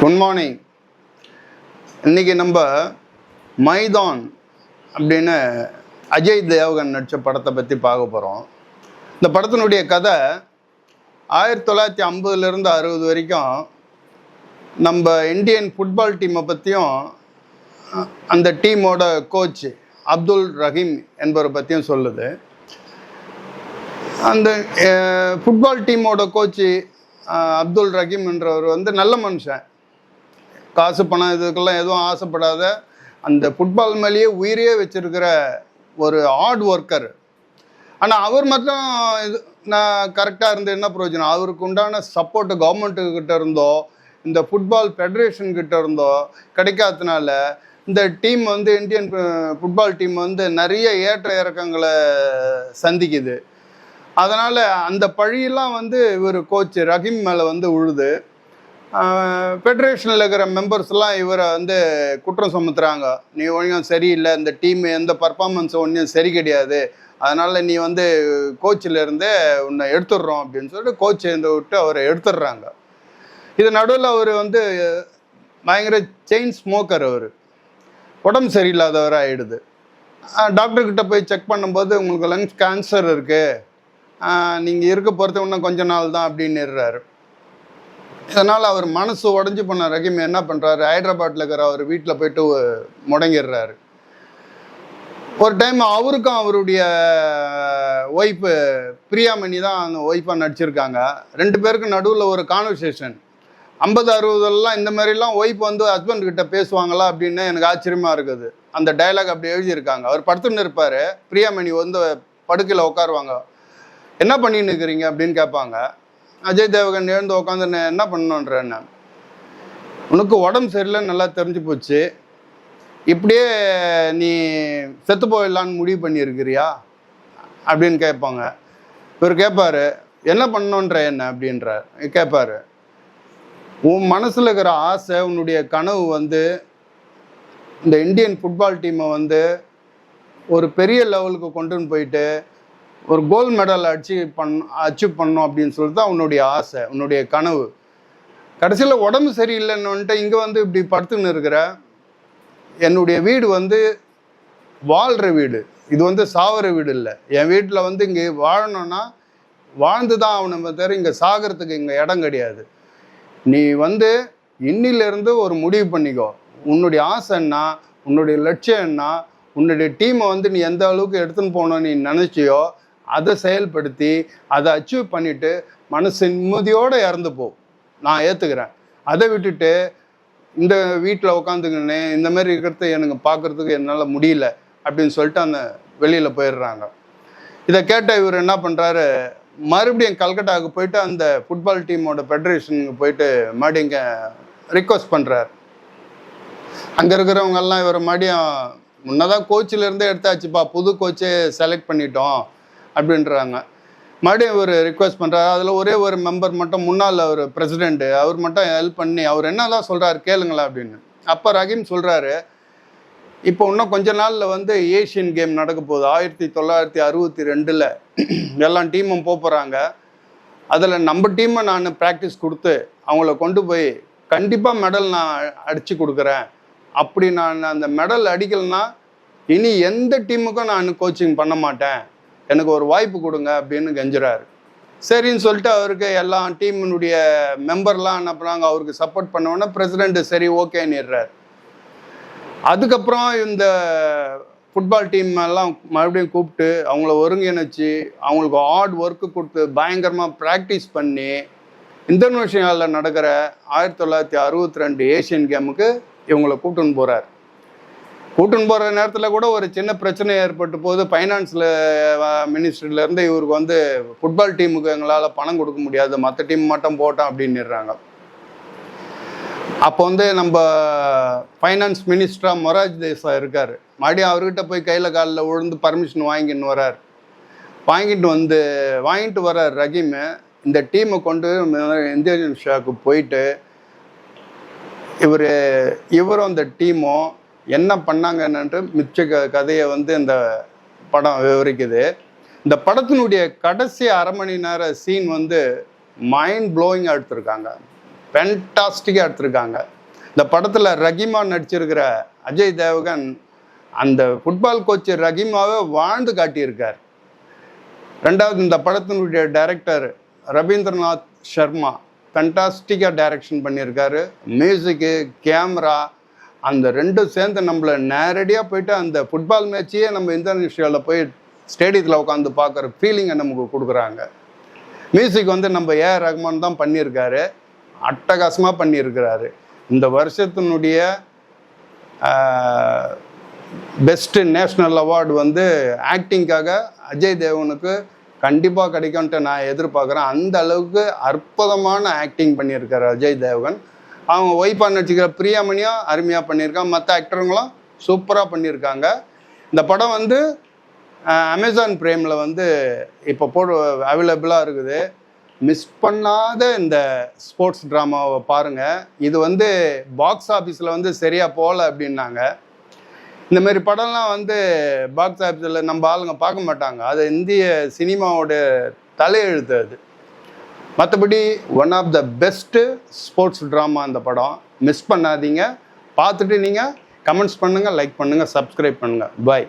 Good morning இன்னைக்கு நம்ம மைதான் அப்படின்னு அஜய் தேவகன் நடித்த படத்தை பற்றி பார்க்க போகிறோம் இந்த படத்தினுடைய கதை ஆயிரத்தி தொள்ளாயிரத்தி ஐம்பதுலேருந்து அறுபது வரைக்கும் நம்ம இந்தியன் ஃபுட்பால் டீமை பற்றியும் அந்த டீமோட கோச் அப்துல் ரஹீம் என்பவரை பற்றியும் சொல்லுது. அந்த ஃபுட்பால் டீமோட கோச்சு அப்துல் ரஹீம் என்றவர் வந்து நல்ல மனுஷன். காசு பணம் இதுக்கெல்லாம் எதுவும் ஆசைப்படாத அந்த ஃபுட்பால் மேலேயே உயிரையே வச்சிருக்கிற ஒரு ஹார்ட் ஒர்க்கர் ஆனால் அவர் மட்டும் இது நான் கரெக்டாக இருந்து என்ன பிரயோஜனம்? அவருக்கு உண்டான சப்போர்ட் கவர்மெண்ட்டுக்கிட்ட இருந்தோ இந்த ஃபுட்பால் ஃபெடரேஷன் கிட்ட இருந்தோ கிடைக்காதனால இந்த டீம் வந்து இந்தியன் ஃபுட்பால் டீம் வந்து நிறைய ஏற்ற இறக்கங்களை சந்திக்குது. அதனால் அந்த பழியெல்லாம் வந்து இவர் கோச் ரஹீம் மேலே வந்து உழுது. ஃபெடரேஷனில் இருக்கிற மெம்பர்ஸ்லாம் இவரை வந்து குற்றம் சுமத்துறாங்க. நீ ஒன்றும் சரியில்லை இந்த டீம் எந்த பர்ஃபார்மன்ஸ் ஒன்றும் சரி கிடையாது. அதனால் நீ வந்து கோச்சில் இருந்தே உன்னை எடுத்துடுறோம் அப்படின்னு சொல்லிட்டு கோச் இருந்து விட்டு அவரை எடுத்துடுறாங்க. இது நடுவில் அவர் வந்து பயங்கர செயின் ஸ்மோக்கர் அவர். உடம்பு சரியில்லாதவர் ஆகிடுது டாக்டர்கிட்ட போய் செக் பண்ணும்போது உங்களுக்கு லங்ஸ் கேன்சர் இருக்குது நீங்கள் இருக்க போகிறது இன்னும் கொஞ்ச நாள் தான் அப்படின்னுறாரு இதனால் அவர் மனசு உடஞ்சி பண்ண ரஹீம் என்ன பண்ணுறாரு ஹைதராபாத்தில் இருக்கிற அவர் வீட்டில் போயிட்டு முடங்கிடுறாரு. ஒரு டைம் அவருக்கும் அவருடைய ஒய்ஃபு பிரியாமணி தான் அந்த ஒய்ஃபாக நடிச்சிருக்காங்க. ரெண்டு பேருக்கும் நடுவில் ஒரு கான்வர்சேஷன் ஐம்பது அறுபதுலாம் இந்த மாதிரிலாம் ஒய்ஃப் வந்து ஹஸ்பண்ட் கிட்ட பேசுவாங்களா அப்படின்னு எனக்கு ஆச்சரியமாக இருக்குது. அந்த டைலாக் அப்படி எழுதியிருக்காங்க. அவர் படுத்துன்னு இருப்பார். பிரியாமணி வந்து படுக்கையில் உட்காருவாங்க. என்ன பண்ணின்னு இருக்கிறீங்க? அப்படின்னு கேட்பாங்க. அஜய் தேவகன் எழுந்து உட்காந்து நான் என்ன பண்ணணுன்றேன் உனக்கு உடம்பு சரியில்லைன்னு நல்லா தெரிஞ்சு போச்சு. இப்படியே நீ செத்து போயிடலான்னு முடிவு பண்ணியிருக்கிறியா? அப்படின்னு கேட்பாங்க. இவர் கேட்பாரு என்ன பண்ணணுன்ற என்ன? அப்படின்றார். கேட்பாரு உன் மனசில் இருக்கிற ஆசை உன்னுடைய கனவு வந்து இந்த இந்தியன் ஃபுட்பால் டீமை வந்து ஒரு பெரிய லெவலுக்கு கொண்டுன்னு போயிட்டு ஒரு கோல்டு மெடல் அச்சீவ் பண் அச்சீவ் பண்ணும் அப்படின்னு சொல்லிட்டு தான் உன்னுடைய ஆசை உன்னுடைய கனவு. கடைசியில் உடம்பு சரியில்லைன்னு இங்கே வந்து இப்படி படுத்துன்னு இருக்கிற என்னுடைய வீடு வந்து வாழ்கிற வீடு. இது வந்து சாகிற வீடு இல்லை. என் வீட்டில் வந்து இங்கே வாழணும்னா வாழ்ந்து தான் அவனை தவிர இங்கே சாகிறதுக்கு இங்கே இடம் கிடையாது. நீ வந்து இன்னிலிருந்து ஒரு முடிவு பண்ணிக்கோ. உன்னுடைய ஆசை என்ன? உன்னுடைய லட்சியம் என்ன? உன்னுடைய டீமை வந்து நீ எந்த அளவுக்கு எடுத்துன்னு போகணும்னு நீ நினச்சியோ அதை செயல்படுத்தி அதை அச்சீவ் பண்ணிவிட்டு மனசு நிம்மதியோடு இறந்து போ. நான் ஏற்றுக்கிறேன் அதை விட்டுட்டு இந்த வீட்டில் உட்காந்துக்கினே இந்த மாதிரி இருக்கிறத எனக்கு பார்க்குறதுக்கு என்னால் முடியல அப்படின்னு சொல்லிட்டு அந்த வெளியில் போயிடுறாங்க. இதை கேட்ட இவர் என்ன பண்ணுறாரு மறுபடியும் கல்கட்டாவுக்கு போயிட்டு அந்த ஃபுட்பால் டீமோட ஃபெடரேஷனுக்கு போயிட்டு மறுபடியும் இங்கே ரிக்வஸ்ட் பண்ணுறாரு அங்கே இருக்கிறவங்கெல்லாம் இவர் மறுபடியும் முன்னதான் கோச்சிலேருந்தே எடுத்தாச்சுப்பா புது கோச்சே செலக்ட் பண்ணிட்டோம். அப்படின்றாங்க. மறுபடியும் ஒரு ரிக்வெஸ்ட் பண்ணுறாரு அதில் ஒரே ஒரு மெம்பர் மட்டும் முன்னால் அவர் பிரசிடெண்ட்டு அவர் மட்டும் ஹெல்ப் பண்ணி அவர் என்னெல்லாம் சொல்கிறாரு கேளுங்களா அப்படின்னு. அப்போ ரஹீம் சொல்கிறாரு இப்போ இன்னும் கொஞ்ச நாளில் வந்து ஏஷியன் கேம் நடக்க போகுது. ஆயிரத்தி தொள்ளாயிரத்தி அறுபத்தி ரெண்டில் எல்லா டீமும் போக போகிறாங்க அதில் நம்ம டீமை நான் ப்ராக்டிஸ் கொடுத்து அவங்கள கொண்டு போய் கண்டிப்பாக மெடல் நான் அடித்து கொடுக்குறேன். அப்படி நான் அந்த மெடல் அடிக்கலைன்னா இனி எந்த டீமுக்கும் நான் கோச்சிங் பண்ண மாட்டேன். எனக்கு ஒரு வாய்ப்பு கொடுங்க அப்படின்னு கெஞ்சுறாரு. சரின்னு சொல்லிட்டு அவருக்கு எல்லா டீமினுடைய மெம்பர்லாம் என்ன பண்ணாங்க அவருக்கு சப்போர்ட் பண்ணோன்னே பிரசிடென்ட் சரி ஓகேன்னுறாரு அதுக்கப்புறம் இந்த ஃபுட்பால் டீம் எல்லாம் மறுபடியும் கூப்பிட்டு அவங்கள ஒருங்கிணைச்சு அவங்களுக்கு ஹார்ட் ஒர்க்கு கொடுத்து பயங்கரமாக ப்ராக்டிஸ் பண்ணி இந்தோனேஷியாவில் நடக்கிற ஆயிரத்தி தொள்ளாயிரத்தி அறுபத்தி ரெண்டு ஏஷியன் கேமுக்கு இவங்களை கூப்பிட்டுன்னு போகிறார் கூட்டுன்னு போகிற நேரத்தில் கூட ஒரு சின்ன பிரச்சனை ஏற்பட்டு போது ஃபைனான்ஸில் மினிஸ்ட்ரியிலேருந்து இவருக்கு வந்து ஃபுட்பால் டீமுக்கு எங்களால் பணம் கொடுக்க முடியாது. மற்ற டீம் மட்டும் போட்டோம் அப்படின்னுறாங்க. அப்போ வந்து நம்ம ஃபைனான்ஸ் மினிஸ்டராக மொராஜ் தேசா இருக்கார். மறுபடியும் அவர்கிட்ட போய் கையில் காலில் விழுந்து பர்மிஷன் வாங்கின்னு வரார். வாங்கிட்டு வந்து வாங்கிட்டு வர்றார் ரஹீமு. இந்த டீமை கொண்டு இந்தியன் ஷாக்கு போயிட்டு இவர் இவரும் அந்த டீமும் என்ன பண்ணாங்கன்னுட்டு மிச்ச க கதையை வந்து இந்த படம் விவரிக்குது. இந்த படத்தினுடைய கடைசி அரை மணி நேர சீன் வந்து மைண்ட் ப்ளோயிங்காக எடுத்திருக்காங்க. ஃபென்டாஸ்டிக்காக எடுத்திருக்காங்க. இந்த படத்தில் ரகிமா நடிச்சிருக்கிற அஜய் தேவகன் அந்த ஃபுட்பால் கோச் ரகிமாவை வாழ்ந்து காட்டியிருக்கார். ரெண்டாவது இந்த படத்தினுடைய டைரக்டர் ரவீந்திரநாத் சர்மா ஃபென்டாஸ்டிக்காக டைரக்ஷன் பண்ணியிருக்காரு. மியூசிக்கு கேமரா அந்த ரெண்டும் சேர்ந்து நம்மளை நேரடியாக போயிட்டு அந்த ஃபுட்பால் மேட்சையே நம்ம இந்தோனேஷியாவில் போய் ஸ்டேடியத்தில் உட்காந்து பார்க்குற ஃபீலிங்கை நமக்கு கொடுக்குறாங்க. மியூசிக் வந்து நம்ம ஏ ரஹ்மான் தான் பண்ணியிருக்காரு. அட்டகாசமாக பண்ணியிருக்கிறாரு. இந்த வருஷத்தினுடைய பெஸ்ட்டு நேஷ்னல் அவார்டு வந்து ஆக்டிங்காக அஜய் தேவனுக்கு கண்டிப்பாக கிடைக்கும்ன்ட்டு நான் எதிர்பார்க்குறேன். அந்த அளவுக்கு அற்புதமான ஆக்டிங் பண்ணியிருக்காரு அஜய் தேவகன். அவங்க ஒய்ஃபாக நடிச்சிக்கிற பிரியாமணியும் அருமையாக பண்ணியிருக்காங்க மற்ற ஆக்டருங்களும் சூப்பராக பண்ணியிருக்காங்க. இந்த படம் வந்து அமேசான் பிரேமில் வந்து இப்போ போடு அவைலபிளாக இருக்குது. மிஸ் பண்ணாத இந்த ஸ்போர்ட்ஸ் ட்ராமாவை பாருங்கள் இது வந்து பாக்ஸ் ஆஃபீஸில் வந்து சரியாக போகல அப்படின்னாங்க. இந்த மாதிரி படம்லாம் வந்து பாக்ஸ் ஆஃபீஸில் நம்ம ஆளுங்க பார்க்க மாட்டாங்க. அது இந்திய சினிமாவோட தலையெழுத்து அது. மற்றபடி one of the best sports drama அந்த படம். மிஸ் பண்ணாதீங்க. பார்த்துட்டு நீங்கள் கமெண்ட்ஸ் பண்ணுங்கள் லைக் பண்ணுங்கள் சப்ஸ்கிரைப் பண்ணுங்கள் பாய்